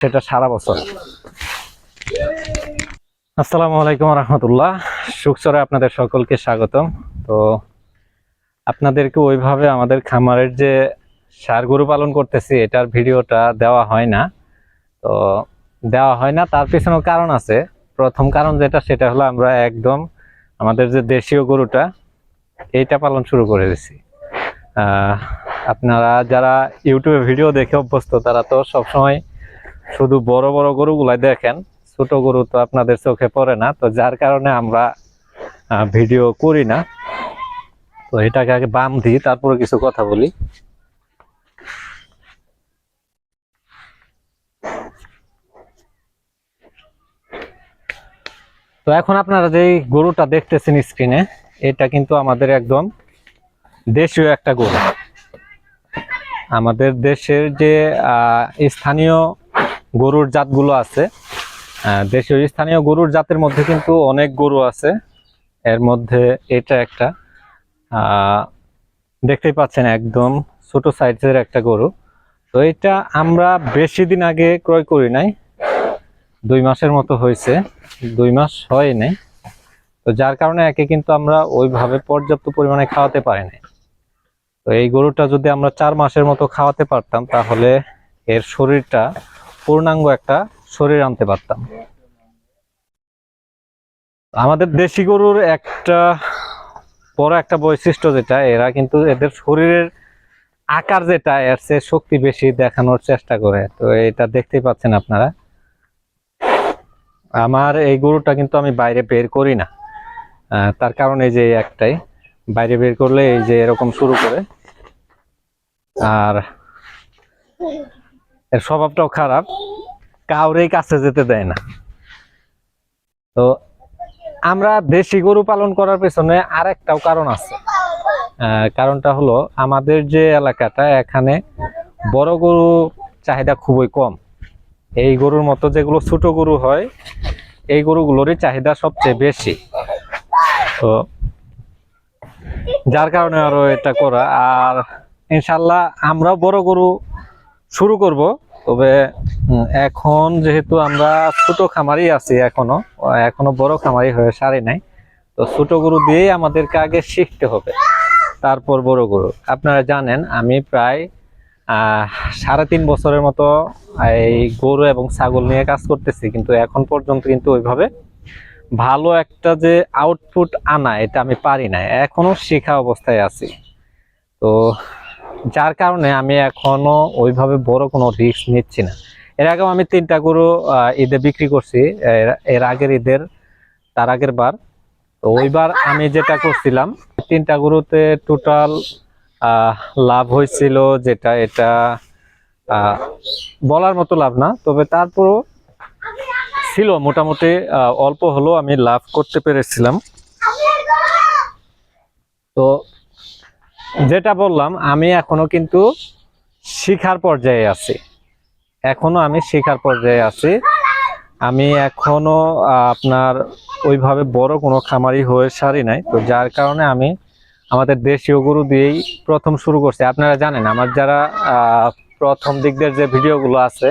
সেটা সারা বছর। আসসালামু আলাইকুম রহমতুল্লাহ। সুখচরে আপনাদের সকলকে স্বাগতম। তো আপনাদেরকে ওইভাবে আমাদের খামারের যে সার গরু পালন করতেছি, এটার ভিডিওটা দেওয়া হয় না। তো দেওয়া হয় না, তার পিছনেও কারণ আছে। প্রথম কারণ যেটা, সেটা হলো আমরা একদম আমাদের যে দেশীয় গরুটা, এইটা পালন শুরু করে দিছি আপনারা যারা ইউটিউবে ভিডিও দেখে অভ্যস্ত, তারা তো সবসময় শুধু বড় বড় গরুগুলাই দেখেন, ছোট গরু তো আপনাদের চোখে পড়ে না, তো যার কারণে আমরা ভিডিও করি না। তো এটাকে আগে বাম দিই, তারপরে কিছু কথা বলি। তো এখন আপনারা যে গরুটা দেখতেছেন স্ক্রিনে, এটা কিন্তু আমাদের একদম দেশীয় একটা গরু। আমাদের দেশের যে স্থানীয় গরুর জাতগুলো আছে। দেশীয় স্থানীয় গরুর জাতের মধ্যে কিন্তু অনেক গরু আছে। এর মধ্যে এটা একটা। দেখতেই পাচ্ছেন একদম ছোট সাইজের একটা গরু। তো এটা আমরা বেশি দিন আগে ক্রয় করি নাই। দুই মাসের মতো হয়েছে। দুই মাস হয় নাই। তো যার কারণে একে কিন্তু আমরা ওইভাবে পর্যাপ্ত পরিমাণে খাওয়াতে পারি নাই। তো এই গরুটা যদি আমরা চার মাসের মতো খাওয়াতে পারতাম, তাহলে এর শরীরটা পূর্ণাঙ্গ একটা শরীর আনতে পারতাম। আমাদের দেশি গরুর একটা বড় একটা বৈশিষ্ট্য যেটা, এরা কিন্তু এদের শরীরের আকার যেটা, এর চেয়ে শক্তি বেশি দেখানোর চেষ্টা করে। তো এটা দেখতেই পাচ্ছেন আপনারা। আমার এই গরুটা কিন্তু আমি বাইরে বের করি না। তার কারণ এই যে একটাই। বাইরে বের করলে এই যে এরকম শুরু করে। আর এর স্বভাবটাও খারাপ। কাউরেই কাছে যেতে দেয় না। তো আমরা দেশি গরু পালন করার পেছনে আর একটাও কারণ আছে। কারণটা হলো আমাদের যে এলাকাটা, এখানে বড় গরু চাহিদা খুবই কম। এই গরুর মতো যেগুলো ছোট গরু হয়, এই গরুগুলোরই চাহিদা সবচেয়ে বেশি। তো যার কারণে আরও এটা করা। আর ইনশাল্লাহ আমরাও বড় গরু শুরু করব। তবে এখন যেহেতু আমরা ছোট খামারি আছি এখনও এখনও বড় খামারি হয়ে সারি নাই, তো ছোট গরু দিয়েই আমাদেরকে আগে শিখতে হবে, তারপর বড় গরু। আপনারা জানেন, আমি প্রায় সাড়ে তিন বছরের মতো এই গরু এবং ছাগল নিয়ে কাজ করতেছি, কিন্তু এখন পর্যন্ত কিন্তু ওইভাবে ভালো একটা যে আউটপুট আনা, এটা আমি পারি না এখনও শেখা অবস্থায় আছি। তো যার কারণে আমি এখনও ওইভাবে বড় কোনো রিস্ক নিচ্ছি না। এর আগেও আমি তিনটা গরু ঈদে বিক্রি করছি। এর- এর আগের ঈদের, তার আগের বার। তো ওইবার আমি যেটা করছিলাম, তিনটা গরুতে টোটাল লাভ হয়েছিল যেটা, এটা বলার মতো লাভ না। তবে তারপরও ছিল মোটামুটি অল্প হলেও আমি লাভ করতে পেরেছিলাম। তো যেটা বললাম, আমি এখনও কিন্তু শিখার পর্যায়ে আছি। এখনও আমি শিখার পর্যায়ে আছি। আমি এখনও আপনার ওইভাবে বড় কোনো খামারি হয়ে সারি নাই। তো যার কারণে আমি আমাদের দেশীয় গরু দিয়েই প্রথম শুরু করছি। আপনারা জানেন, আমার যারা প্রথম দিকদের যে ভিডিওগুলো আছে,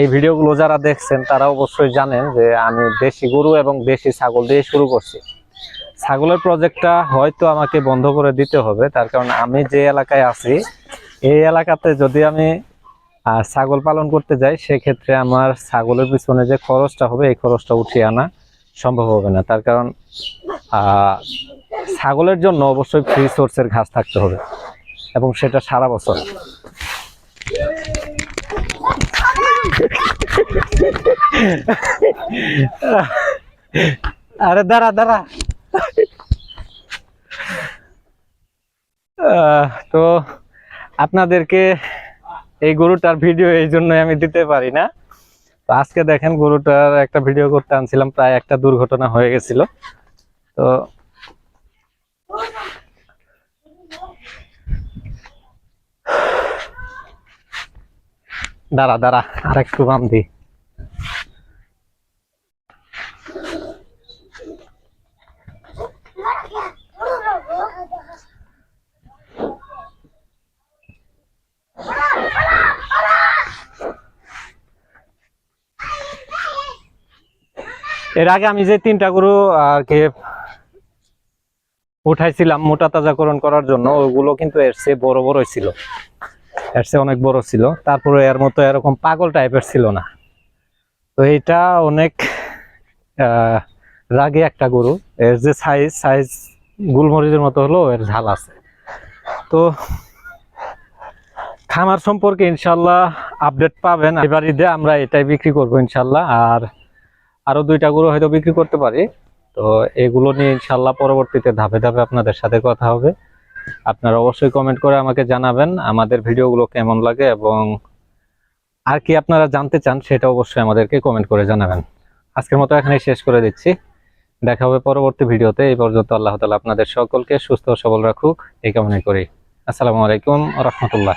এই ভিডিওগুলো যারা দেখছেন, তারা অবশ্যই জানেন যে আমি দেশি গরু এবং দেশি ছাগল দিয়ে শুরু করছি। ছাগলের প্রজেক্টটা হয়তো আমাকে বন্ধ করে দিতে হবে। তার কারণ আমি যে এলাকায় আছি, এই এলাকাতে যদি আমি ছাগল পালন করতে যাই, সেক্ষেত্রে আমার ছাগলের পিছনে যে খরচটা হবে, এই খরচটা উঠিয়ে আনা সম্ভব হবে না। তার কারণ ছাগলের জন্য অবশ্যই ফ্রি সোর্সের ঘাস থাকতে হবে, এবং সেটা সারা বছর। আরে দাঁড়া দাঁড়া। তো আপনাদেরকে এই গরুটার ভিডিও এই জন্যই আমি দিতে পারি না। তো আজকে দেখেন গরুটার একটা ভিডিও করতে আনছিলাম, প্রায় একটা দুর্ঘটনা হয়ে গেছিল। তো দাঁড়া দাঁড়া আর একটু বাম দি এর আগে আমি যে তিনটা গরু, আর কি, উঠাইছিলাম মোটা তাজাকরণ করার জন্য, ওগুলো কিন্তু এর চেয়ে বড় বড় ছিল। এর চেয়ে অনেক বড় ছিল। তারপরে এর মতো এরকম পাগল টাইপের ছিল না। তো এটা অনেক রাগে একটা গরু। এর যে সাইজ সাইজ গুলমরিচের মতো হলো এর ঝাল আছে। তো খামার সম্পর্কে ইনশাল্লাহ আপডেট পাবেন। এবার ঈদে আমরা এটাই বিক্রি করব ইনশাল্লাহ। আর আরও দুইটা গরু হয়তো বিক্রি করতে পারি। তো এগুলো নিয়ে ইনশাল্লাহ পরবর্তীতে ধাপে ধাপে আপনাদের সাথে কথা হবে। আপনারা অবশ্যই কমেন্ট করে আমাকে জানাবেন আমাদের ভিডিওগুলো কেমন লাগে এবং আর কি আপনারা জানতে চান সেটা অবশ্যই আমাদেরকে কমেন্ট করে জানাবেন। আজকের মতো এখানে শেষ করে দিচ্ছি। দেখা হবে পরবর্তী ভিডিওতে। এই পর্যন্ত আল্লাহ তালা আপনাদের সকলকে সুস্থ সবল রাখুক। এই কামনাই করি। আসসালামু আলাইকুম রহমতুল্লাহ।